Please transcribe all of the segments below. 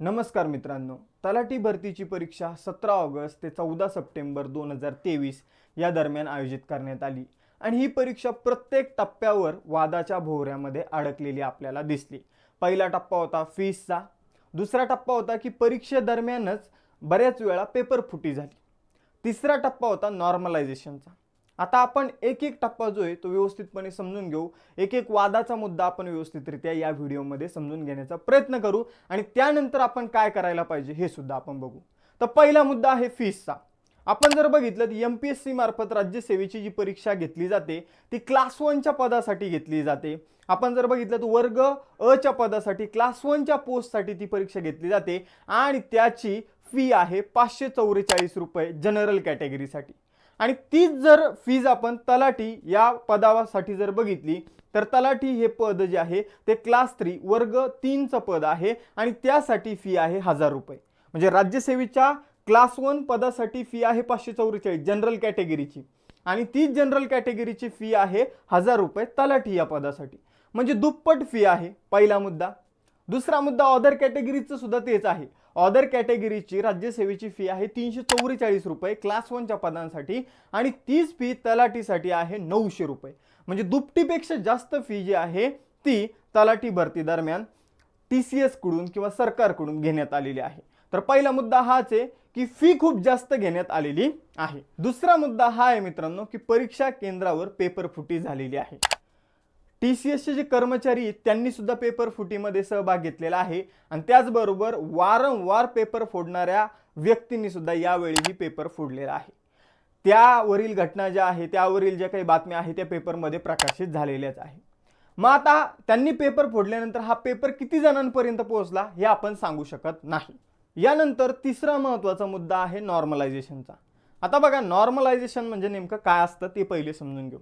नमस्कार मित्रांनो तलाठी भरतीची परीक्षा सतरा ऑगस्ट ते चौदा सप्टेंबर दोन हजार तेवीस या दरम्यान आयोजित करण्यात आली आणि ही परीक्षा प्रत्येक टप्प्यावर वादाच्या भोवऱ्यामध्ये अडकलेली आपल्याला दिसली. पहिला टप्पा होता फीसचा दुसरा टप्पा होता की परीक्षेदरम्यानच बऱ्याच वेळा पेपर फुटी झाली. तिसरा टप्पा होता नॉर्मलायझेशनचा आता आपण एक एक टप्पा जो आहे तो व्यवस्थितपणे समजून घेऊ. एक एक वादाचा मुद्दा आपण व्यवस्थितरित्या या व्हिडिओमध्ये समजून घेण्याचा प्रयत्न करू आणि त्यानंतर आपण काय करायला पाहिजे हे सुद्धा आपण बघू. तर पहिला मुद्दा आहे फीसचा. आपण जर बघितलं तर एम पी एस सी मार्फत राज्यसेवेची जी परीक्षा घेतली जाते ती क्लास वनच्या पदासाठी घेतली जाते. आपण जर बघितलं तर वर्ग अ च्या पदासाठी क्लास वनच्या पोस्टसाठी ती परीक्षा घेतली जाते आणि त्याची फी आहे पाचशे चौवेचाळीस रुपये जनरल कॅटेगरीसाठी. आणि तीच जर फीज आपण तलाठी या पदासाठी जर बघितली तर तलाठी हे पद जे आहे ते क्लास थ्री वर्ग तीनचं पद आहे आणि त्यासाठी फी आहे हजार रुपये. म्हणजे राज्यसेवेच्या क्लास वन पदासाठी फी आहे पाचशे चौवेचाळीस जनरल कॅटेगरीची आणि तीच जनरल कॅटेगरीची फी आहे हजार रुपये तलाठी या पदासाठी. म्हणजे दुप्पट फी आहे पहिला मुद्दा. दुसरा मुद्दा ऑदर कॅटेगरीचं सुद्धा तेच आहे. ऑदर कॅटेगरीची राज्यसेवेची फी आहे तीनशे चौवेचाळीस रुपये क्लास वनच्या पदांसाठी. आणि तीच फी तलाठीसाठी आहे नऊशे रुपये. म्हणजे दुपटीपेक्षा जास्त फी जी आहे ती तलाठी भरती दरम्यान टी सी एसकडून किंवा सरकारकडून घेण्यात आलेली आहे. तर पहिला मुद्दा हाच आहे की फी खूप जास्त घेण्यात आलेली आहे. दुसरा मुद्दा हा आहे मित्रांनो की परीक्षा केंद्रावर पेपर फुटी झालेली आहे. टी सी एसचे जे कर्मचारी आहेत त्यांनी सुद्धा पेपर फुटीमध्ये सहभाग घेतलेला आहे. आणि त्याचबरोबर वारंवार पेपर फोडणाऱ्या व्यक्तींनी सुद्धा यावेळीही पेपर फोडलेला आहे. त्यावरील घटना ज्या आहे त्यावरील ज्या काही बातम्या आहेत त्या पेपरमध्ये प्रकाशित झालेल्याच आहे मग आता त्यांनी पेपर फोडल्यानंतर हा पेपर किती जणांपर्यंत पोहोचला हे आपण सांगू शकत नाही. यानंतर तिसरा महत्त्वाचा मुद्दा आहे नॉर्मलायझेशनचा आता बघा नॉर्मलायझेशन म्हणजे नेमकं काय असतं ते पहिले समजून घेऊ.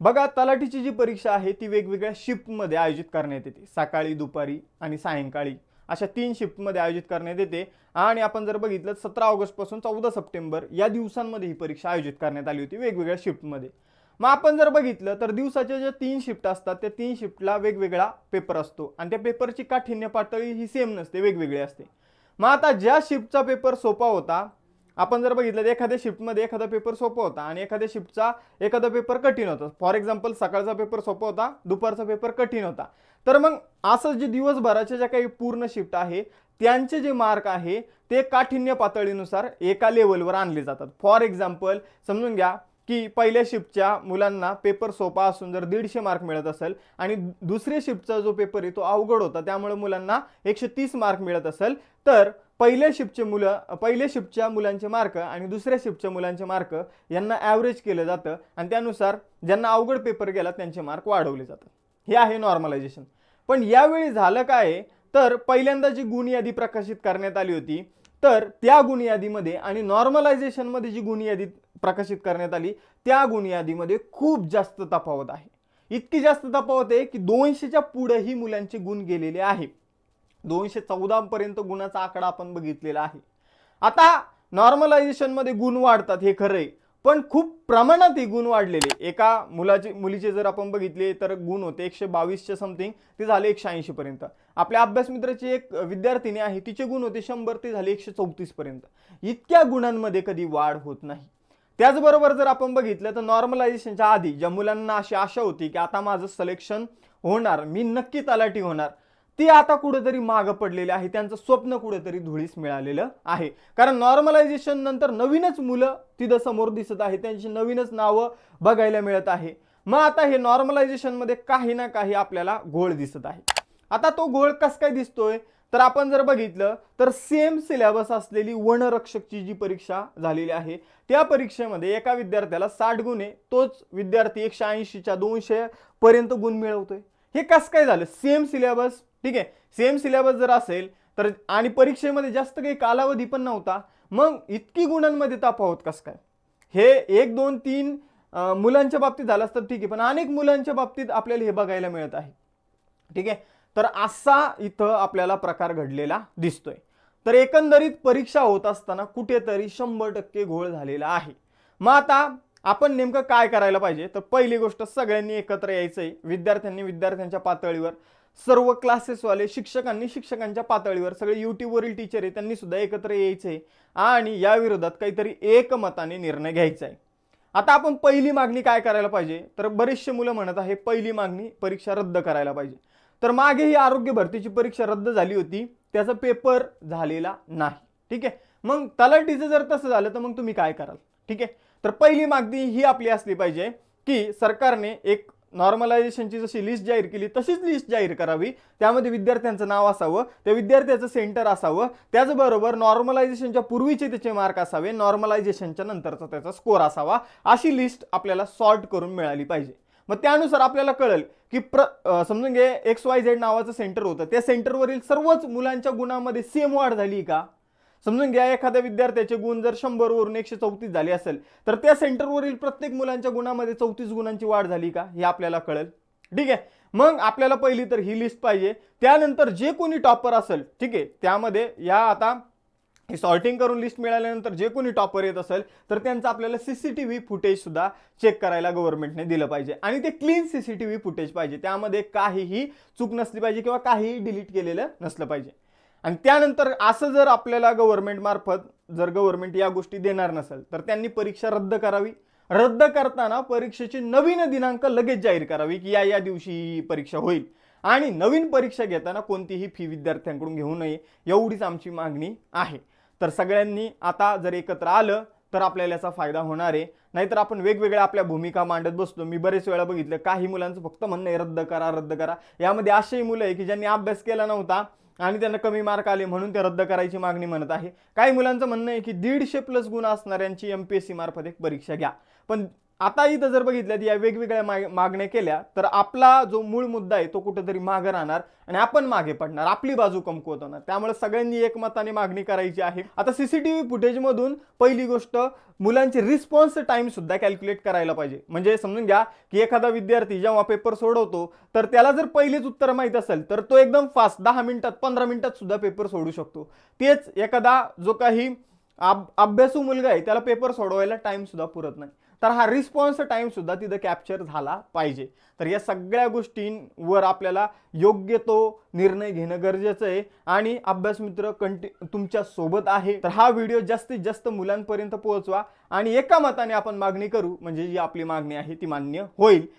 बघा तलाठीची जी परीक्षा आहे ती वेगवेगळ्या शिफ्टमध्ये आयोजित करण्यात येते. सकाळी दुपारी आणि सायंकाळी. अशा तीन शिफ्टमध्ये आयोजित करण्यात येते. आणि आपण जर बघितलं सतरा ऑगस्टपासून चौदा सप्टेंबर या दिवसांमध्ये ही परीक्षा आयोजित करण्यात आली होती वेगवेगळ्या शिफ्टमध्ये. मग आपण जर बघितलं तर दिवसाच्या ज्या तीन शिफ्ट असतात त्या तीन शिफ्टला वेगवेगळा पेपर असतो. आणि त्या पेपरची काठिण्य पातळी ही सेम नसते वेगवेगळी असते. मग आता ज्या शिफ्टचा पेपर सोपा होता आपण जर बघितलं तर एखाद्या शिफ्टमध्ये एखादा पेपर सोपा होता आणि एखाद्या शिफ्टचा एखादा पेपर कठीण होता. फॉर एक्झाम्पल सकाळचा पेपर सोपा होता दुपारचा पेपर कठीण होता. तर मग असं जे दिवसभराच्या ज्या काही पूर्ण शिफ्ट आहे त्यांचे जे मार्क आहे ते काठिण्य पातळीनुसार एका लेवलवर आणले जातात. फॉर एक्झाम्पल समजून घ्या की पहिल्या शिफ्टच्या मुलांना पेपर सोपा असून जर दीडशे मार्क मिळत असेल आणि दुसऱ्या शिफ्टचा जो पेपर आहे तो अवघड होता त्यामुळे मुलांना एकशे तीस मार्क मिळत असेल तर पहिल्या शिफ्टचे मुलं पहिल्या शिफ्टच्या मुलांचे मार्क आणि दुसऱ्या शिफ्टच्या मुलांचे मार्क यांना ॲव्हरेज केलं जातं. आणि त्यानुसार ज्यांना अवघड पेपर गेला त्यांचे मार्क वाढवले जातात. हे आहे नॉर्मलायझेशन पण यावेळी झालं काय तर पहिल्यांदा जी गुण यादी प्रकाशित करण्यात आली होती तर त्या गुण यादीमध्ये आणि नॉर्मलायझेशनमध्ये जी गुण यादी प्रकाशित करण्यात आली त्या गुण यादीमध्ये खूप जास्त तफावत आहे. इतकी जास्त तफावत आहे की दोनशेच्या पुढेही मुलांचे गुण गेलेले आहे दोनशे चौदापर्यंत गुणाचा आकडा आपण बघितलेला आहे. आता नॉर्मलायझेशनमध्ये गुण वाढतात हे खरं आहे पण खूप प्रमाणात हे गुण वाढलेले. एका मुलाचे मुलीचे जर आपण बघितले तर गुण होते एकशे बावीसचे समथिंग ते झाले एकशे ऐंशीपर्यंत. आपल्या अभ्यासमित्राची एक विद्यार्थिनी आहे तिचे गुण होते शंभर ते झाले एकशे चौतीस पर्यंत इतक्या गुणांमध्ये कधी वाढ होत नाही. त्याचबरोबर जर आपण बघितलं तर नॉर्मलायझेशनच्या आधी ज्या मुलांना अशी आशा होती की आता माझं सिलेक्शन होणार मी नक्की तलाठी होणार ते आता कुठेतरी मागं पडलेले आहे. त्यांचं स्वप्न कुठेतरी धुळीस मिळालेलं आहे. कारण नॉर्मलायझेशन नंतर नवीनच मुलं तिथं समोर दिसत आहे त्यांची नवीनच नावं बघायला मिळत आहे. मग आता हे नॉर्मलायझेशनमध्ये काही ना काही आपल्याला घोळ दिसत आहे. आता तो घोळ कस काय दिसतोय? तर आपण जर बघितलं तर सेम सिलेबस असलेली वनरक्षकची जी परीक्षा झालेली आहे त्या परीक्षेमध्ये एका विद्यार्थ्याला साठ गुण आहे तोच विद्यार्थी एकशे ऐंशीच्या दोनशे पर्यंत गुण मिळवतोय. हे कस काय झालं? सेम सिलेबस ठीक आहे? सेम सिलेबस जर असेल तर आणि परीक्षेमध्ये जास्त काही कालावधी पण नव्हता मग इतकी गुणांमध्ये तफावत कसं काय? हे एक दोन तीन मुलांच्या बाबतीत झालं असतं ठीक आहे. पण अनेक मुलांच्या बाबतीत आपल्याला हे बघायला मिळत आहे. ठीक आहे? तर असा इथं आपल्याला प्रकार घडलेला दिसतोय. तर एकंदरीत परीक्षा होत असताना कुठेतरी शंभर टक्के घोळ झालेला आहे. मग आता आपण नेमकं काय करायला पाहिजे? तर पहिली गोष्ट सगळ्यांनी एकत्र यायचंय विद्यार्थ्यांनी विद्यार्थ्यांच्या पातळीवर. सर्व क्लासेसवाले शिक्षकांनी शिक्षकांच्या पातळीवर सगळे युट्यूबवरील टीचर आहे त्यांनी सुद्धा एकत्र यायचे आणि या विरोधात काहीतरी एकमताने निर्णय घ्यायचा आहे आता आपण पहिली मागणी काय करायला पाहिजे? तर बरेचसे मुलं म्हणत आहे पहिली मागणी परीक्षा रद्द करायला पाहिजे. तर मागे ही आरोग्य भरतीची परीक्षा रद्द झाली होती त्याचा पेपर झालेला नाही. ठीक आहे? मग तलाठीचं जर तसं झालं तर मग तुम्ही काय कराल? ठीक आहे? तर पहिली मागणी ही आपली असली पाहिजे की सरकारने एक नॉर्मलायझेशनची जशी लिस्ट जाहीर केली तशीच लिस्ट जाहीर करावी. त्यामध्ये विद्यार्थ्यांचं नाव असावं त्या विद्यार्थ्याचं सेंटर असावं. त्याचबरोबर नॉर्मलायझेशनच्या पूर्वीचे त्याचे मार्क असावे नॉर्मलायझेशनच्या नंतरचा त्याचा स्कोर असावा. अशी लिस्ट आपल्याला सॉर्ट करून मिळाली पाहिजे. मग त्यानुसार आपल्याला कळेल की प्र समजून घे एक्स वाय झेड नावाचं सेंटर होतं. त्या सेंटरवरील सर्वच मुलांच्या गुणामध्ये सेम वाढ झाली का? समजून घ्या एखाद्या विद्यार्थ्याचे गुण जर शंभरवरून एकशे चौतीस झाले असेल तर त्या सेंटरवरील प्रत्येक मुलांच्या गुणामध्ये चौतीस गुणांची वाढ झाली का? हे आपल्याला कळेल. ठीक आहे? मग आपल्याला पहिली तर ही लिस्ट पाहिजे. त्यानंतर जे कोणी टॉपर असेल ठीक आहे? त्यामध्ये या आता हे सॉर्टिंग करून लिस्ट मिळाल्यानंतर जे कोणी टॉपर येत असेल तर त्यांचं आपल्याला सीसीटीव्ही फुटेज सुद्धा चेक करायला गव्हर्नमेंटने दिलं पाहिजे. आणि ते क्लीन सीसीटीव्ही फुटेज पाहिजे. त्यामध्ये काहीही चूक नसली पाहिजे किंवा काहीही डिलीट केलेलं नसलं पाहिजे. आणि त्यानंतर असं जर आपल्याला गव्हर्मेंटमार्फत जर गव्हर्नमेंट या गोष्टी देणार नसेल तर त्यांनी परीक्षा रद्द करावी. रद्द करताना परीक्षेची नवीन दिनांक लगेच जाहीर करावी की या या दिवशी ही परीक्षा होईल. आणि नवीन परीक्षा घेताना कोणतीही फी विद्यार्थ्यांकडून घेऊ नये एवढीच आमची मागणी आहे. तर सगळ्यांनी आता जर एकत्र आलं तर आपल्याला याचा फायदा होणार आहे. नाहीतर आपण वेगवेगळ्या आपल्या भूमिका मांडत बसतो. मी बरेच वेळा बघितलं काही मुलांचं फक्त म्हणणं आहे रद्द करा रद्द करा. यामध्ये असेही मुलं आहे की ज्यांनी अभ्यास केला नव्हता आणि त्यांना कमी मार्क आले म्हणून ते रद्द करायची मागणी म्हणत आहे. काही मुलांचं म्हणणं आहे की दीडशे प्लस गुण असणाऱ्यांची एम पी एस सी मार्फत एक परीक्षा घ्या. पण आता इथं जर बघितलं या वेगवेगळ्या माग मागण्या केल्या तर आपला जो मूळ मुद्दा आहे तो कुठेतरी मागे राहणार आणि आपण मागे पडणार आपली बाजू कमकुवत होणार. त्यामुळे सगळ्यांनी एकमताने मागणी करायची आहे. आता सीसीटीव्ही फुटेजमधून पहिली गोष्ट मुलांची रिस्पॉन्स टाइम सुद्धा कॅल्क्युलेट करायला पाहिजे. म्हणजे समजून घ्या की एखादा विद्यार्थी जेव्हा पेपर सोडवतो तर त्याला जर पहिलेच उत्तर माहीत असेल तर तो एकदम फास्ट दहा मिनिटात पंधरा मिनिटात सुद्धा पेपर सोडू शकतो. तेच एखादा जो काही अभ्यासू मुलगा आहे त्याला पेपर सोडवायला टाइम सुद्धा पुरत नाही. तर हा रिस्पॉन्स टाईमसुद्धा तिथं कॅप्चर झाला पाहिजे. तर या सगळ्या गोष्टींवर आपल्याला योग्य तो निर्णय घेणं गरजेचं आहे. आणि अभ्यास मित्र कंटि तुमच्यासोबत आहे. तर हा व्हिडिओ जास्तीत जास्त मुलांपर्यंत पोहोचवा. आणि एका मताने आपण मागणी करू म्हणजे जी आपली मागणी आहे ती मान्य होईल.